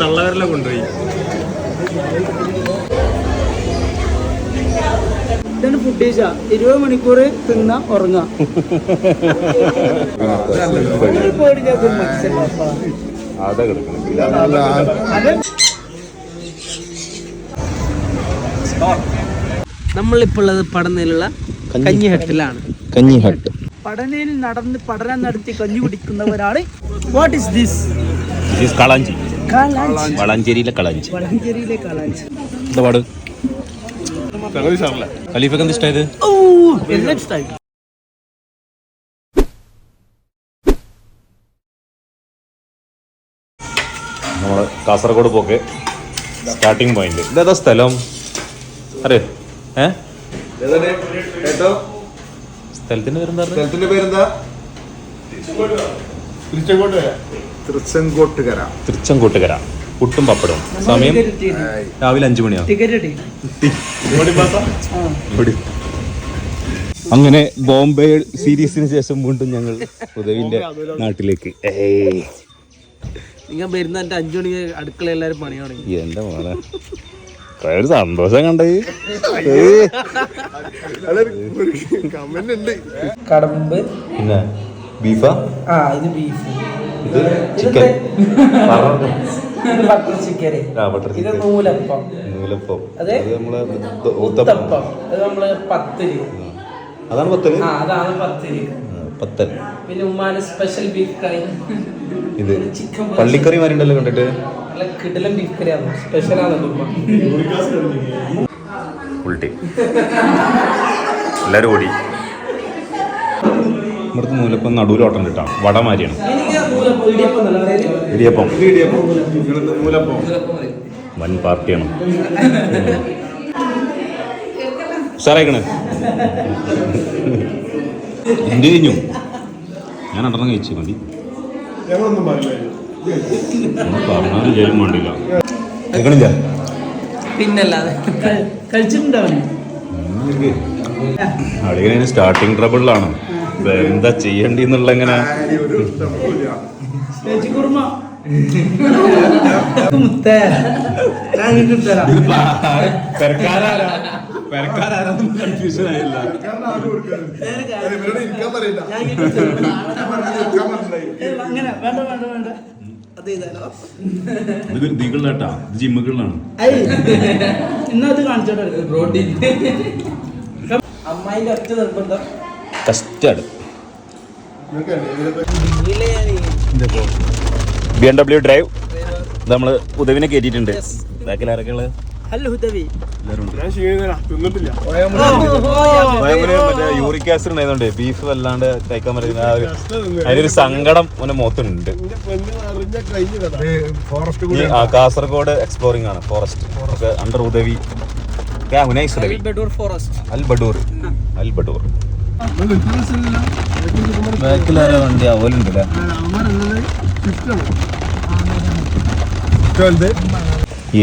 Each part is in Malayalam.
തള്ളവരല കൊണ്ടുപോയി. ഇതാണ് ഫുഡ് കഴിച്ചാ ഇരുപത് മണിക്കൂർ തിന്ന ഉറങ്ങാ. അത്. നമ്മളിപ്പോൾ ഉള്ളത് പടനയിലുള്ള കഞ്ഞിഹട്ടിലാണ്. കഞ്ഞിഹട്ട്. പടനയിൽ നടന്ന് പഠനം നടത്തി കഞ്ഞി കുടിക്കുന്നവരാണ്. വാട്ട് ഇസ് ദിസ് ദിസ് കളാഞ്ചി. കളഞ്ചി. വളാഞ്ചേരിയിലെ കളാഞ്ചി. വളഞ്ചേരിയിലെ കാലാഞ്ചി എന്താ പാട്? ഖലീഫക്ക് എന്ത് ഇഷ്ടമായത് ഓ എന്നെ ഇഷ്ടമായി നമ്മൾ കാസർഗോഡ് പോക്ക്. സ്റ്റാർട്ടിങ് പോയിന്റ് ഇതേതാ സ്ഥലം? അറിയോ ഏ? കേട്ടോ? സ്ഥലത്തിന്റെ പേരെന്താ? സ്ഥലത്തിന്റെ പേരെന്താ? തൃച്ചങ്കോട്ടുകര തൃച്ചംകൂട്ടുകര പുട്ടും പപ്പടവും. സമയം രാവിലെ അഞ്ചു മണിയാണ്. അങ്ങനെ ബോംബെ സീരീസിന് ശേഷം വീണ്ടും ഞങ്ങൾ ഉദവിന്റെ നാട്ടിലേക്ക്. നിങ്ങൾ വരുന്ന എന്റെ അഞ്ചു മണിക്ക് അടുക്കള എല്ലാരും പണിയാണ് തുടങ്ങി. എന്താ മോനെ കൊറേ ഒരു സന്തോഷം കണ്ടേ. കമന്റ് ഉണ്ട് കടമ്പ്. പിന്നെ ബീഫാ? ആ ഇത് ബീഫ്. ഇത് ചിക്കൻ. ഇത് ബട്ടർ ചിക്കൻ ആ ബട്ടർ ഇത് ചിക്കൻ. നൂലപ്പം. നൂലപ്പം. അതെ? അത് നമ്മളെ ഊത്തപ്പം. ഉത്തപ്പം അത് നമ്മൾ പത്തിരി. അതാണ് പത്തൽ ആ അതാണ് പത്തിരി. പത്തൽ. പിന്നെ ഉമ്മാന്റെ സ്പെഷ്യൽ ബീഫ് കറി ഇത് ചിക്കൻ പള്ളിക്കറി മാറിണ്ടല്ലോ കണ്ടിട്ട്. നല്ല കിടിലൻ ബീഫ് കറിയാണ് സ്പെഷ്യൽ ഓടി. ഇവിടുത്തെ നൂലപ്പം നടുവിലോട്ടം കിട്ടാം. വടമാരിയാണ് ഇടിയപ്പം വൻ പാർട്ടിയാണ്. ഇടിയപ്പം എന്ത് കഴിഞ്ഞു ഞാൻ രണ്ടെണ്ണം കഴിച്ചു മതി. വേണ്ടില്ല കേൾക്കണില്ല? പിന്നല്ലാതെ. സ്റ്റാർട്ടിങ് ട്രബിളിലാണ് എന്താ ചെയ്യണ്ടി എന്നുള്ള എങ്ങനെ മുത്തേ. തരാം കൺഫ്യൂഷൻ ആയില്ല. അങ്ങനെ വേണ്ട വേണ്ട വേണ്ട. അത് ചെയ്താലോ? ഇത് കാണിച്ചോട്ടെ. പ്രോട്ടീൻ. അമ്മായിന്റെ ഒറ്റ നിർബന്ധം. കസ്റ്റാർഡ് നിങ്ങൾക്ക് ഇതിനെ ബി എം ഡബ്ല്യു ഡ്രൈവ് നമ്മൾ ഉദവിനെ കയറ്റിയിട്ടുണ്ട്. ബാക്കിൽ ആരൊക്കെ യൂറിക് ആസിഡ് ഉണ്ടായതുകൊണ്ട് ബീഫ് വല്ലാണ്ട് കഴിക്കാൻ പറ്റുന്ന അതിനൊരു സങ്കടം ഓന്റെ മുഖത്തുണ്ട്. കാസർഗോഡ് എക്സ്പ്ലോറിംഗ് ആണ് ഫോറസ്റ്റ് അണ്ടർ ഉദവി. ക്യാ ഹുനൈസ് ഉദവി. ബെഡൂർ ഫോറസ്റ്റ് അൽ ബഡൂർ അൽ ബഡൂർ ബാക്കിലാരോ വണ്ടി അവലുണ്ട്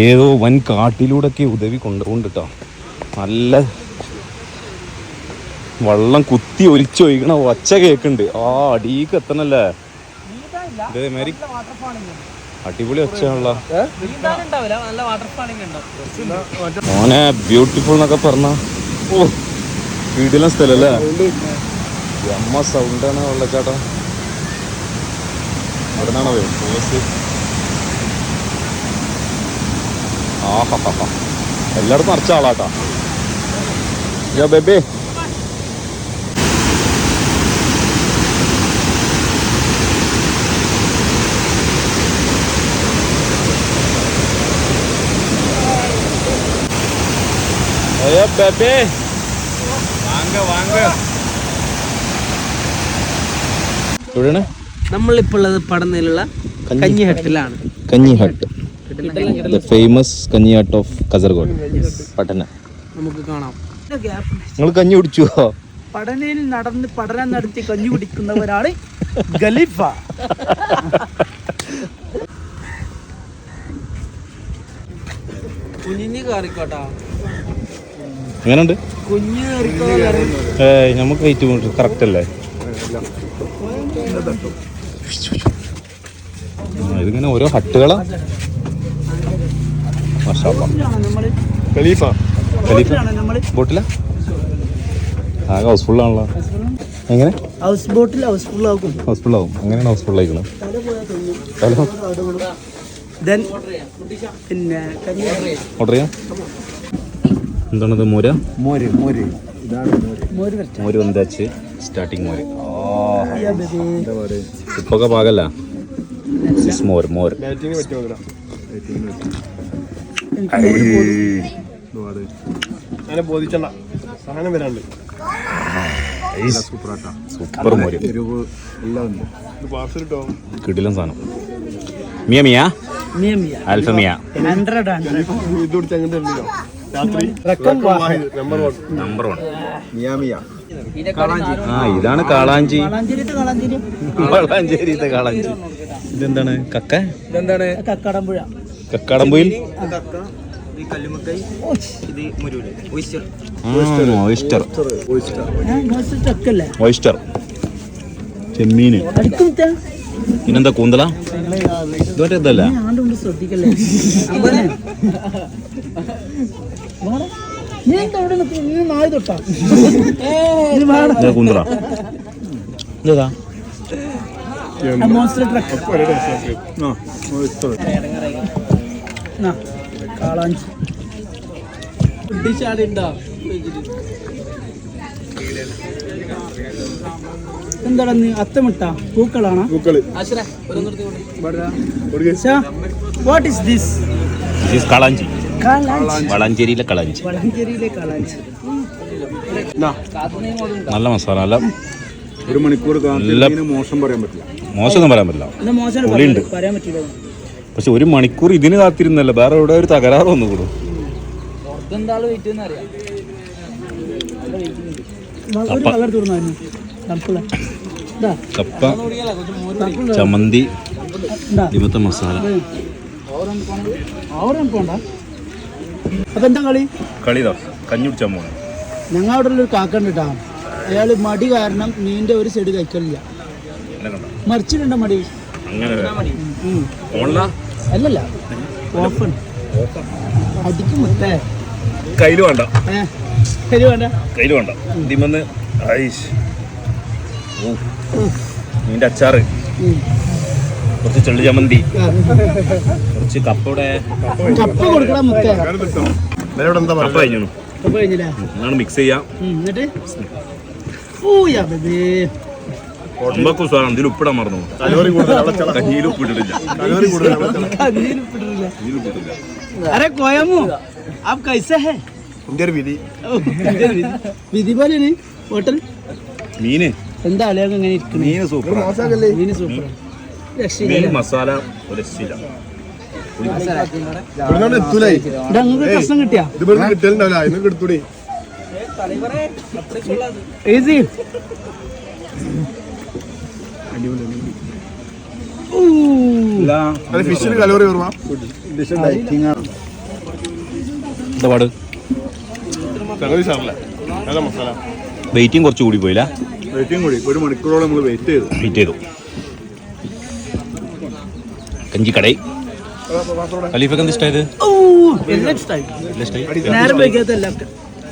ഏതോ വൻ കാട്ടിലൂടെയൊക്കെ ഉദവി കൊണ്ടുകൊണ്ടിട്ടോ നല്ല വള്ളം കുത്തി ഒലിച്ചൊഴിക്കണ ഒച്ച കേക്കുണ്ട് ആ അടീക്ക് എത്തണല്ലേ? ഇതേമാതിരി അടിപൊളി ഒച്ചയാണല്ലോ. മോനെ ബ്യൂട്ടിഫുൾ എന്നൊക്കെ പറഞ്ഞ. ഓ വീടിലെ സ്ഥലല്ലേ? അമ്മ സൗണ്ടാണ് വെള്ളച്ചാട്ടം അവിടെ നിന്നാണോ ഫേമസ് ആഹാ എല്ലായിടത്തും നിറച്ച ആളാട്ടാ. യോ ബേബി. അയ്യോ ബേബി. വാങ്ക എവിടെയാണ്? നമ്മളിപ്പോൾ ഉള്ളത് കഞ്ഞിഹട്ടിലാണ് കഞ്ഞി. ഹട്ട് ദ ഫേമസ് കഞ്ഞിയാട്ട് ഓഫ് കസർഗോഡ് പട്ടന നമുക്ക് കാണാം. നിങ്ങൾ കഞ്ഞി കുടിച്ചുവോ പഠനയിൽ നടന്ന് പഠനം നടത്തി കഞ്ഞി കുടിക്കുന്നവരാണ് ഖലീഫ. കയറിക്കോട്ടാ. എങ്ങനെയുണ്ട് കുഞ്ഞ് നമുക്ക് വെയിറ്റ് കറക്റ്റ് അല്ലേ? ഇതിങ്ങനെ ഓരോ ഹട്ടുകളാ. ഖലീഫ. ഖലീഫ. ബോട്ടില? ആകെ ഹൗസ്ഫുൾ ആണല്ലോ എങ്ങനെ? ഹൗസ് ബോട്ടിൽ ഹൗസ്ഫുൾ ആകും ഹൗസ്ഫുൾ ആകും എങ്ങനെയാണ് ഹൗസ്ഫുൾ ദെൻ പിന്നെ ഓർഡർ ചെയ്യാം. എന്താണത് മോര? മോര് മോര്. ഇതാണ് മോര് മോര് മോര്. വந்தாച്ച് സ്റ്റാർട്ടിങ് മോര്? ഉപ്പൊക്കെ പാകല്ല. സിസ് മോർ അങ്ങനെ ബോധിച്ചണ്ട സാധനം വരാണ്ട്. സൂപ്പറാട്ടാ സൂപ്പർ മോര്. കിടിലൻ സാധനം. മിയ മിയ? അൽഫമിയ നമ്പർ വൺ മിയാ. മിയാ ആ ഇതാണ് കാളാഞ്ചി. വളാഞ്ചേരിത്തെ കാളാഞ്ചി. ഇതെന്താണ്? കക്ക? ഇതെന്താണ് കക്കാടമ്പുഴ. കക്കാടമ്പൊയിൽ? ഓയിസ്റ്റർ. ഓയിസ്റ്റർ. പിന്നെന്താ കൂന്തല? ഇതുവരെ ഇതല്ല. കൂന്തല. ഇതാ. കാളാഞ്ചി എന്താണ് നീ അത്തമിട്ട? പൂക്കളാണ്? പൂക്കൾ. വാട്ട് ഇസ് ദിസ് ഇത് കാളാഞ്ചി കാളാഞ്ചി വളാഞ്ചേരിയിലെ കാളാഞ്ചി വളഞ്ചേരിയിലെ കാളാഞ്ചി നല്ല മസാല അല്ല ഒരു മണിക്കൂർ മോശം പറയാൻ പറ്റില്ല. മോശമൊന്നും പറയാൻ പറ്റില്ല. മോശം പറയാൻ പറ്റില്ല. പക്ഷെ ഒരു മണിക്കൂർ ഇതിന് കാത്തിരുന്നല്ല? വേറെ എവിടെ ഒരു തകരാറ് വന്നു കൂടും ഒരു അപ്പ. കളർ തീർന്നായിരുന്നു തണുപ്പുള്ള. ഇതാ. കപ്പ ചമ്മന്തി ഇവത്തെ മസാല. എന്താ കളി? കളിതാ കഞ്ഞി കുടിച്ചാൽ പോകണം ഞങ്ങൾ അവിടെ ഒരു കാക്കണ്ട് കേട്ടാ അയാൾ മടി കാരണം മീനിന്റെ ഒരു സൈഡ് കഴിക്കലില്ല. മറിച്ചിട്ടുണ്ടോ മടി? അങ്ങനെ. അല്ലല്ല. ഓപ്പൺ അടിക്കും മുത്തേ. കയ്യിൽ വേണ്ട. കയ്യിൽ വേണ്ട. കയ്യിൽ വേണ്ട. ഇതിമെന്ന് ഐഷ് നിന്റെ അച്ചാറ്. കുറച്ച് ചെള്ളി ചമ്മന്തി. കുറച്ച് കപ്പയുടെ കപ്പ കഴിഞ്ഞു കപ്പ കഴിഞ്ഞില്ലേ? എന്നാണ് മിക്സ് ചെയ്യാം. എന്നിട്ട്? ഊയാ ബേബേ ഒമ്പക്കും സ്വാദം ഇതിൽ ഉപ്പിടാൻ മറന്നു കലോറി കൂടുതൽ അവിടെ ചള കഞ്ഞിയിൽ ഉപ്പിട്ടിട്ടില്ല കലോറി കൂടുതൽ അവിടെ ചള കണ്ണീര് ഇട്ടിട്ടില്ല. കഞ്ഞിയിൽ ഉപ്പിട്ടില്ല अरे कोयमू आप कैसे है ഇന്ത്യ ഒരു വിധി വിധി പോലെയാണ് ഹോട്ടൽ മീന് എന്താ അളിയൊക്കെ ഇങ്ങനെ ഇരിക്കണേ മീന് സൂപ്പർ മോശമാകല്ലേ മീന് സൂപ്പർ മീൻ മസാല ഒരു രക്ഷയില്ല ഇവിടുന്നാണ് എത്തൂലായി നിങ്ങൾക്ക് പ്രശ്നം കിട്ടിയാ ഇത് ഇവിടുന്ന് കിട്ടലുണ്ടാവില്ല അതിനൊക്കെ എടുത്തൂടെ ഈസി അത് ഫിഷിന് കലോറി മസാല. വെയിറ്റിംഗ് കുറച്ച് കൂടി പോയില്ല. വെയിറ്റിംഗ് കൂടി. ഒരു മണിക്കൂറോളം നമ്മൾ വെയിറ്റ് ചെയ്തു. വെയിറ്റ് ചെയ്തു. കഞ്ചിക്കടൈ ഖലീഫക്ക് എന്ത് ഇഷ്ടമായത്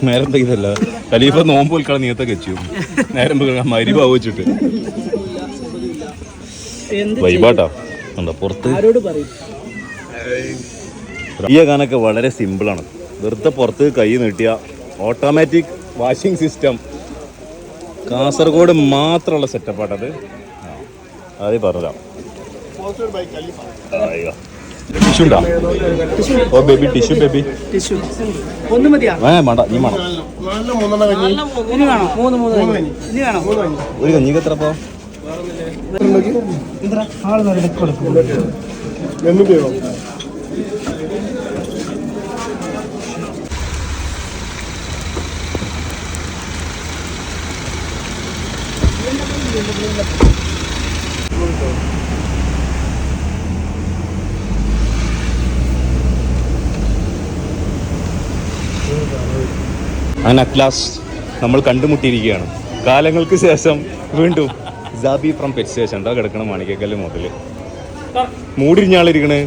നേരം പെയ്തല്ല ഖലീഫ നോമ്പ് വിൽക്കണം നീയത്തൊക്കെ വെച്ചു. നേരം മരിഭാവ് വെച്ചിട്ട്. എന്ത് വൈബാട്ടാ എന്താ പുറത്ത്? ആരോട് പറയും? ഈ ഗാനൊക്കെ വളരെ സിമ്പിളാണ് വെറുതെ പുറത്ത് കൈ നീട്ടിയ ഓട്ടോമാറ്റിക് വാഷിംഗ് സിസ്റ്റം കാസർഗോഡ് മാത്രമുള്ള സെറ്റപ്പാട്ടത് അത്. പറഞ്ഞതാ. ടിഷ്യൂ ഉണ്ടോ? ഓ ബേബി ടിഷ്യൂ ബേബി ടിഷ്യു ഒന്ന് മതിയാ? വേണ്ട നീ വേണം? ഒരു കഞ്ഞിക്ക് എത്ര എന്താ എന്നിട്ടോ അങ്ങനെ അറ്റ്ലാസ്റ്റ് നമ്മൾ കണ്ടുമുട്ടിയിരിക്കുകയാണ്. കാലങ്ങൾക്ക് ശേഷം വീണ്ടും ജാബി ഫ്രം പെറ്റ് സ്റ്റേഷൻ എന്താ കിടക്കണം മാണിക്കക്കല്ല് മുതൽ? മൂടിരിഞ്ഞാളിരിക്കണ്.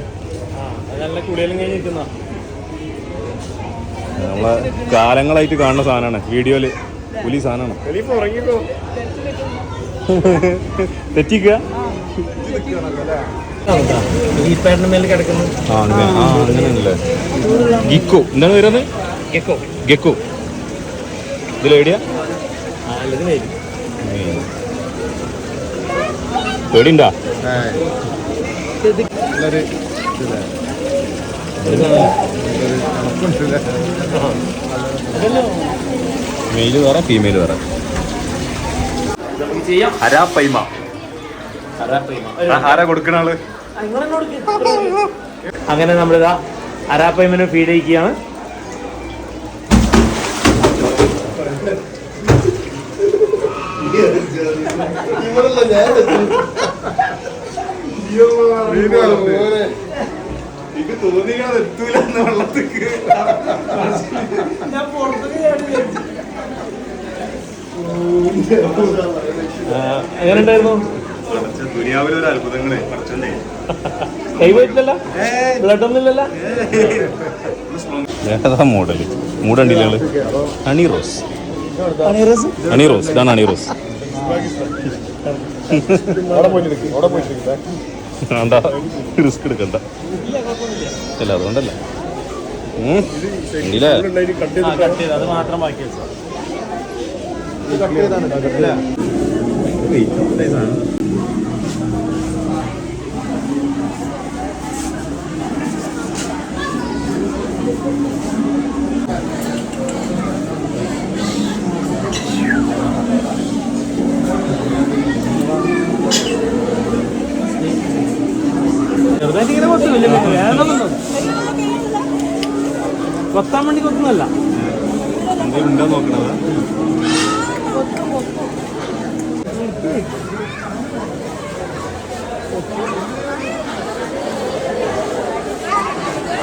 നമ്മളെ കാലങ്ങളായിട്ട് കാണുന്ന സാധനമാണ്. വീഡിയോയിൽ പുലി സാധനമാണ്. തെറ്റിക്ക തെറ്റിക്കുക? ആ അങ്ങനെ. ആ ഗിക്കോ. എന്താണ് വരുന്നത് ഗെക്കോ. ഗെക്കോ. ഇതിലെവിടെയാ നല്ലത് വരും പേടിണ്ടാ? മെയിൽ വേറെ ഫീമെയിൽ വേറെ. ചെയ്യാം ഹരാ പൈമ ആരാ കൊടുക്കണ ആൾ അങ്ങനെ നമ്മളിതാ അരാപ്പയ്മനെ ഫീഡ് ചെയ്യിക്കുകയാണ് എങ്ങനെ ഉണ്ടായിരുന്നു ദുനിയാവിലെ ഒരു അത്ഭുതങ്ങളെ കുറച്ചുണ്ടേ കൈപോയിട്ടില്ലല്ലോ ബ്ലഡ് ഒന്നും ഇല്ലല്ലോ ഏതാ മോഡൽ? മൂടണ്ടില്ല ഹണി റോസ്. അണി ഹണി റോസ് ഇതാണ് ഹണി റോസ്. വേണ്ട. റിസ്ക് എടുക്കണ്ട. അല്ല അതുകൊണ്ടല്ല. ഉം. ചെറുതായിട്ട് ഇങ്ങനെ കൊത്തും വലിയ വേദനൊന്നും കൊത്താൻ വേണ്ടി കൊത്തുന്നല്ല നോക്കണത്?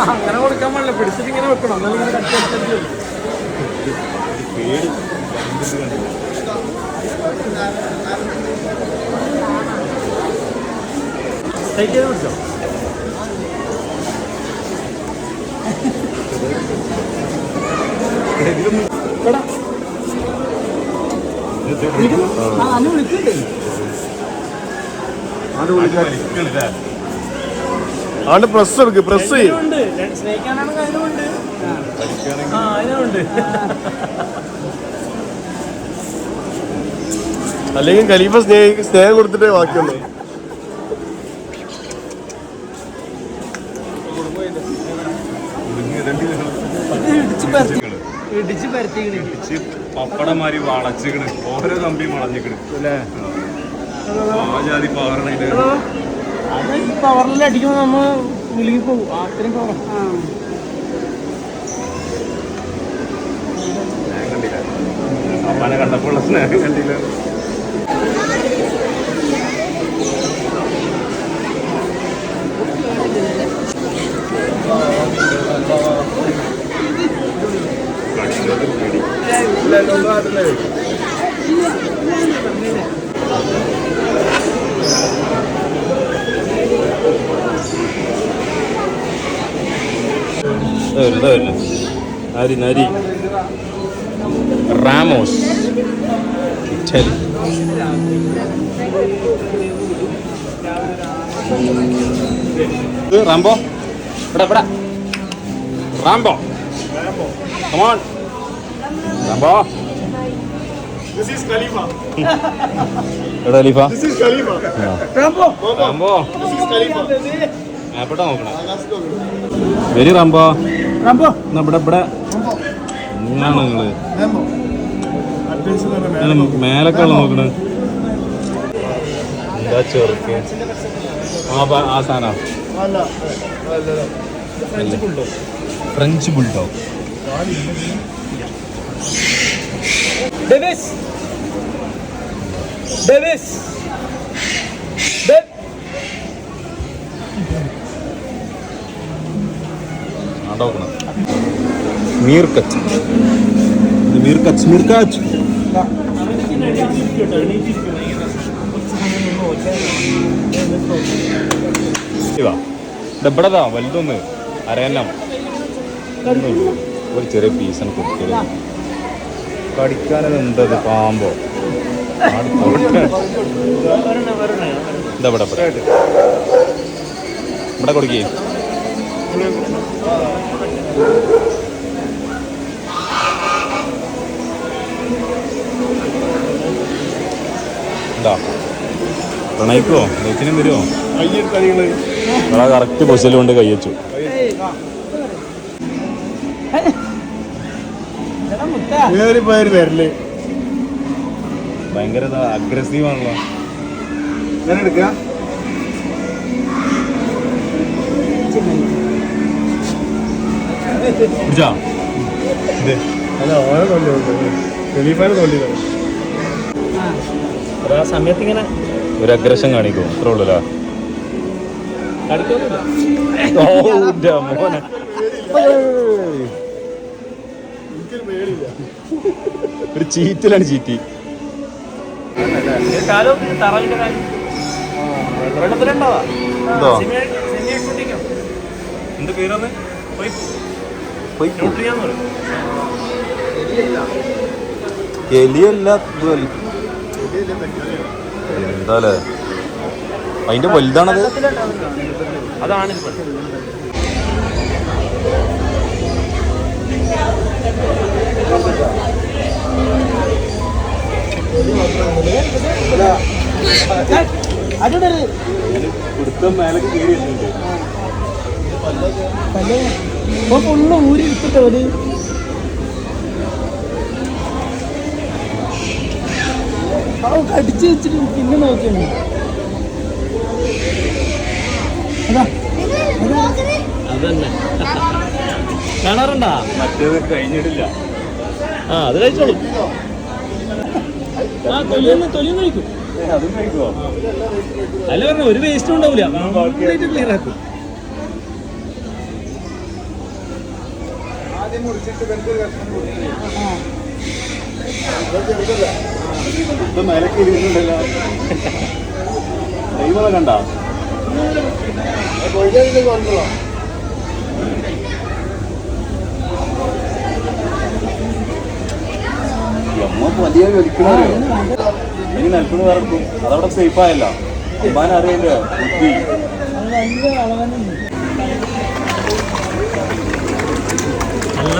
അങ്ങനെ കൊടുക്കാൻ പാടില്ല. പിടിച്ചിട്ട് ഇങ്ങനെ വെക്കണം. എന്നാലും ടൈറ്റ് ചെയ്ത് പിടിച്ചോ ഇവിടെ ആ അന്ന് വിളിക്കണ്ടേ? ആണ്ട് പ്രസ് എടുക്ക് പ്രസ് ചെയ്യും. ഉണ്ട് സ്നേഹിക്കാനാണെങ്കിൽ അതിനുണ്ട് ആ. അതിനുണ്ട് അല്ലെങ്കിൽ ഖലീഫ സ്നേഹ സ്നേഹം കൊടുത്തിട്ടേ ബാക്കിയുള്ളൂ. ഇടിച്ച് പപ്പടമാരി വളച്ചിക്കണ്. ഓരോ വളഞ്ഞിക്കണ്. ആ ജാതി പവറിൽ അടിക്കുമ്പോൾ നമ്മൾ മുലുകി പോകും. അത്രയും പവർ സ്നേഹം കണ്ടില്ല. അപ്പാനെ കണ്ടപ്പോൾ സ്നേഹം കണ്ടില്ല. നരി നരി. റാമോസ്. ഇറ്റലി. റാംബോ? ഇവിടെ ഇവിടെ. Rambo. Come on Rambo. This is Khalifa. Khalifa? This is Khalifa. Rambo. Rambo. This is Khalifa. എവിടെ നോക്കണം. വരി റാംബോ. റാംബോ. എന്നാ ഇവിടെ ഇവിടെ. ഇങ്ങനാണ് നിങ്ങൾ? മേലൊക്കെ ഉള്ള നോക്കണേ. എന്താ ചെറുക്ക് ആ സാധനം. ഫ്രഞ്ച് ബുൾഡോഗ് ഡെവിസ് ഡെവിസ് മീർക്കച്ച് മീർക്കച്ച് ഇവിടെതാ വലുതൊന്ന്. അരയന്നം ഒരു ചെറിയ പീസാണ് കുട്ടികൾ കടിക്കാനത് എന്തത് പാമ്പോ. ഇതാ ഇവിടെ കൊടുക്കേ. എന്താ പ്രണയിക്കോ ലേച്ചിനും വരുമോ കറക്റ്റ് കറക്റ്റ് കൈ കൊണ്ട് വരൽ. ഭയങ്കര അഗ്രസീവ് ആണല്ലോ. ഞാൻ എടുക്കാം. സമയത്ത് ഇങ്ങനെ ഒരു അഗ്രഷൻ കാണിക്കും അത്ര ഉള്ളൂല്ലോ കടിക്കൊന്നുമില്ല ഓ മോനെ. ഒരു ചീറ്റിലാണ് ചീറ്റി. എന്തോ എന്ത് അതിന്റെ വലുതാണത്? അതാണ് ഇപ്പോൾ അതിവിടെ ഇപ്പൊ ഫുള്ള് ഊരി എടുത്തിട്ടോ ഒരു കടിച്ചു വെച്ചിട്ട് പിന്നെ നോക്കിയുണ്ട് അതന്നെ. കാണാറുണ്ടാ? മറ്റേത് കഴിഞ്ഞിട്ടില്ല. ആ അത് കഴിച്ചോളൂ. ആ തൊലിയൊന്ന് തൊലിയും കഴിക്കും. അല്ല പറഞ്ഞു ഒരു വേസ്റ്റും ഉണ്ടാവില്ല കംപ്ലീറ്റ് ക്ലിയർ ആക്കും. ദൈവം കണ്ട വലിയ വലിക്കണോ ഇനി നിൽക്കുന്ന വേറെ അതവിടെ സേഫ് ആയല്ലോ. അമ്മാൻ അറിയില്ല? ബുദ്ധി. നല്ല അളവനുണ്ട് നല്ല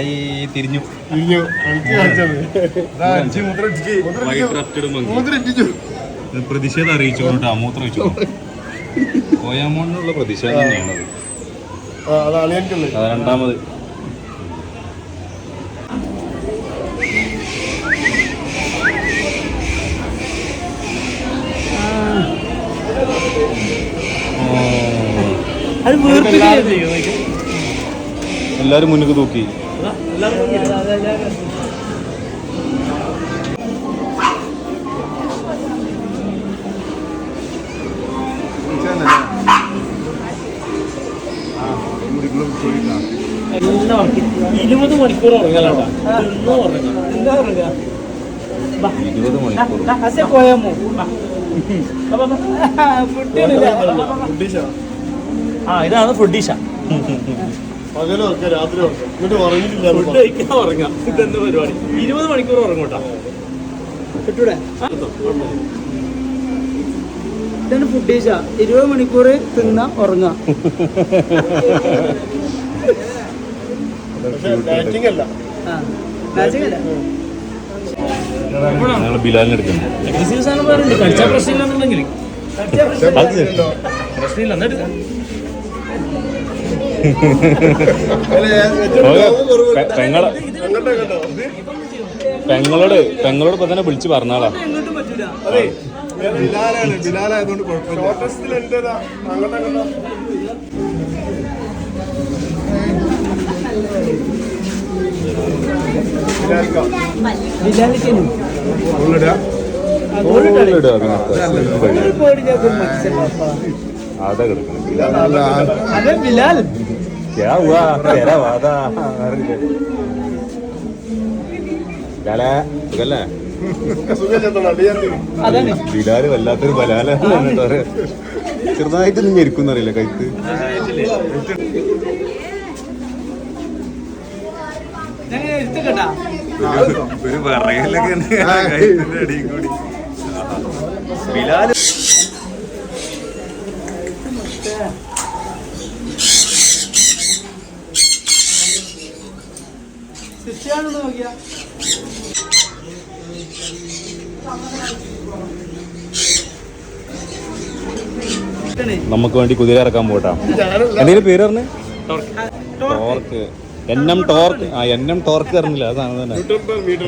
ഈ തിരിഞ്ഞു. പ്രതിഷേധം അറിയിച്ചു കേട്ടോ മൂത്രം വെച്ചു കോയാമോണിനുള്ള പ്രതിഷേധം തന്നെയാണത്. അത് രണ്ടാമത്. അത് വീർപ്പിക്കരുത് എല്ലാരും മുന്നിൽ തൂക്കി. ഇരുപത് മണിക്കൂർ ഉറങ്ങലാണ്ടാ ഇരുപത് മണിക്കൂർ. പോയാമോ ആ ഇതാണ് ഫുഡീഷ പകലൊക്കെ രാത്രി ഉറക്കം എന്നിട്ട് ഉറങ്ങിയിട്ടില്ല ഫുഡ് കഴിക്കാൻ ഉറങ്ങാം. ഇതെന്ത് പരിപാടി? ഇരുപത് മണിക്കൂർ ഉറങ്ങൂട്ടാ? കിട്ടൂടെ? ഇതാണ് ഫുഡീശ ഇരുപത് മണിക്കൂർ തിന്ന ഉറങ്ങാ. അല്ല. ഡയറ്റിംഗ് ഞങ്ങൾ ബിലാലിനെ എടുക്കുന്നു പ്രശ്നമില്ല എന്നാ എടുക്കാം. പെ- പെങ്ങളെ പെങ്ങളോട് പെങ്ങളോട് ഇപ്പൊ തന്നെ വിളിച്ചു പറഞ്ഞാളാ. അതാ കിടക്കണം. ബിലാൽ. क्या हुआ तेरा वादा ബിലാലെ സുഖല്ലേ സുഖം ചെത്തണം അടിയാത്തിന് അതാണ് ബിലാല് വല്ലാത്തൊരു ബലാല ചെറുതായിട്ട് നീ ഞെരിക്കുന്നറിയില്ല കൈത്ത് എടുത്തക്കട്ടാ ഒരു പറയലൊക്കെ കൈത്തിന്റെ അടിയിൽ കൂടി ബിലാല് നോക്കിയാ? നമുക്ക് വേണ്ടി കുതിര ഇറക്കാൻ പോട്ടാ. എന്തെങ്കിലും പേര് പറഞ്ഞു? ടോർക്ക്. N M torque. ആ എൻ എം ടോർക്ക് അറിഞ്ഞില്ല അതാണ് തന്നെ. ന്യൂട്ടൺ മീറ്റർ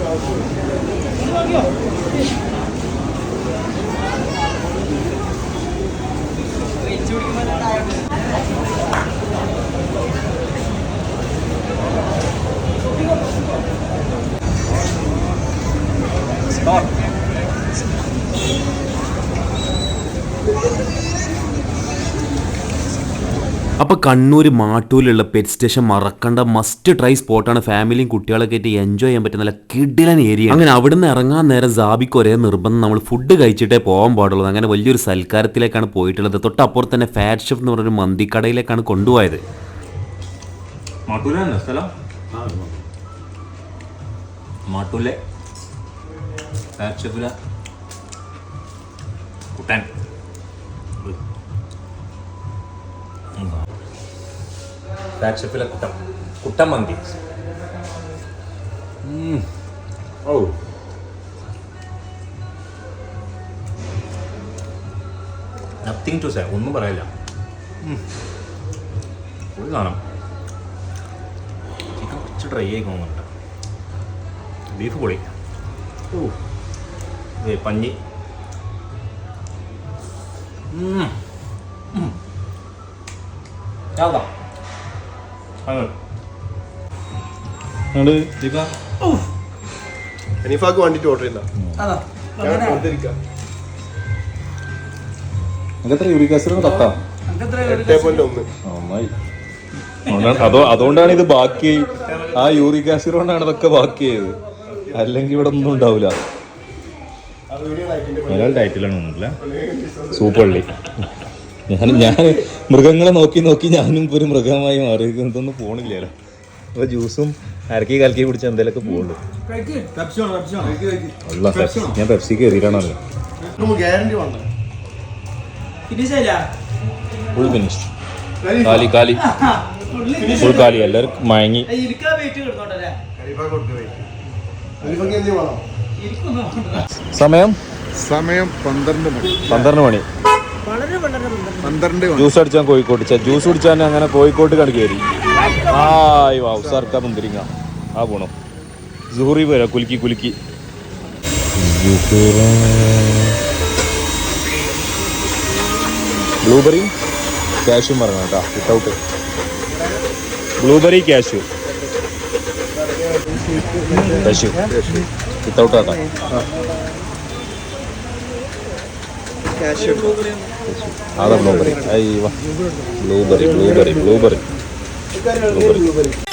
എന്താ പേര് ടർബോ ജോസ് അപ്പോൾ കണ്ണൂർ മാട്ടൂരിലുള്ള പെറ്റ് സ്റ്റേഷൻ മറക്കേണ്ട മസ്റ്റ് ട്രൈ സ്പോട്ടാണ് ഫാമിലിയും കുട്ടികളൊക്കെ ആയിട്ട് എൻജോയ് ചെയ്യാൻ പറ്റുന്ന നല്ല കിടിലൻ ഏരിയ അങ്ങനെ അവിടെ നിന്ന് ഇറങ്ങാൻ നേരം ജാബിക്ക് ഒരേ നിർബന്ധം നമ്മൾ ഫുഡ് കഴിച്ചിട്ടേ പോകാൻ പാടുള്ളൂ. അങ്ങനെ വലിയൊരു സൽക്കാരത്തിലേക്കാണ് പോയിട്ടുള്ളത്. തൊട്ടപ്പുറത്ത് തന്നെ ഫാറ്റ് ഷെഫ് എന്ന് പറഞ്ഞൊരു മന്തിക്കടയിലേക്കാണ് കൊണ്ടുപോയത്. മാട്ടൂല? ഫാറ്റ് ഷെഫില ഫാറ്റ് ഷെഫിലെ കുട്ടം കുട്ടം മന്തി ഉം. ഓ നത്തിങ് ടു സേ ഒന്നും പറയില്ല. ഒരു കാണാം ചിക്കൻ കുറച്ച് ഡ്രൈ ആയി ബീഫ് പൊളി ഓ. പഞ്ഞി. ഉം. ഹനീഫാക്ക് വേണ്ടിട്ട് ഓർഡർ ചെയ്ത അതാ. അതുകൊണ്ടാണ്- അതോ അതുകൊണ്ടാണ് ഇത് ബാക്കി. ആ യൂറിക് ആസിഡ് കൊണ്ടാണ് ഇതൊക്കെ ബാക്കിയായത് അല്ലെങ്കിൽ ഇവിടെ ഒന്നും ഉണ്ടാവില്ല ഒരാൾ ഒന്നുമില്ല സൂപ്പള്ളി ഞാൻ ഞാൻ മൃഗങ്ങളെ നോക്കി നോക്കി ഞാനും ഇപ്പൊ ഒരു മൃഗമായി മാറി ഇതൊന്നും പോണില്ലല്ലോ. അപ്പൊ ജ്യൂസും അരക്കി കലക്കി പിടിച്ച എന്തെങ്കിലുമൊക്കെ പോകുള്ളൂ അല്ല പെപ്സി ഞാൻ ഫിനിഷായില്ല? ഫുൾ ഫിനിഷ് കാലി കാലി. ഫുൾ കാലി എല്ലാവരും മയങ്ങി. സമയം? സമയം പന്ത്രണ്ട് മണി. പന്ത്രണ്ട് മണി. പന്ത്രണ്ട് ജ്യൂസ് അടിച്ചാൽ കോഴിക്കോട് ചെ- ജ്യൂസ് കുടിച്ചാൽ അങ്ങനെ കോഴിക്കോട്ട് കണക്ക് കയറി. ആയ് വാ സർക്ക മുന്തിരിങ്ങ. ആ ഗുണം. ജൂറി പോരാ കുലുക്കി കുലുക്കി. ബ്ലൂബെറി ക്യാഷും പറഞ്ഞു കേട്ടോ. Without blueberry cashew. Cashew. Without ആട്ടാ അതാ ബ്ലൂബെറി അയ്യ ബ്ലൂബെറി ബ്ലൂബെറി ബ്ലൂബെറി ബ്ലൂബെറി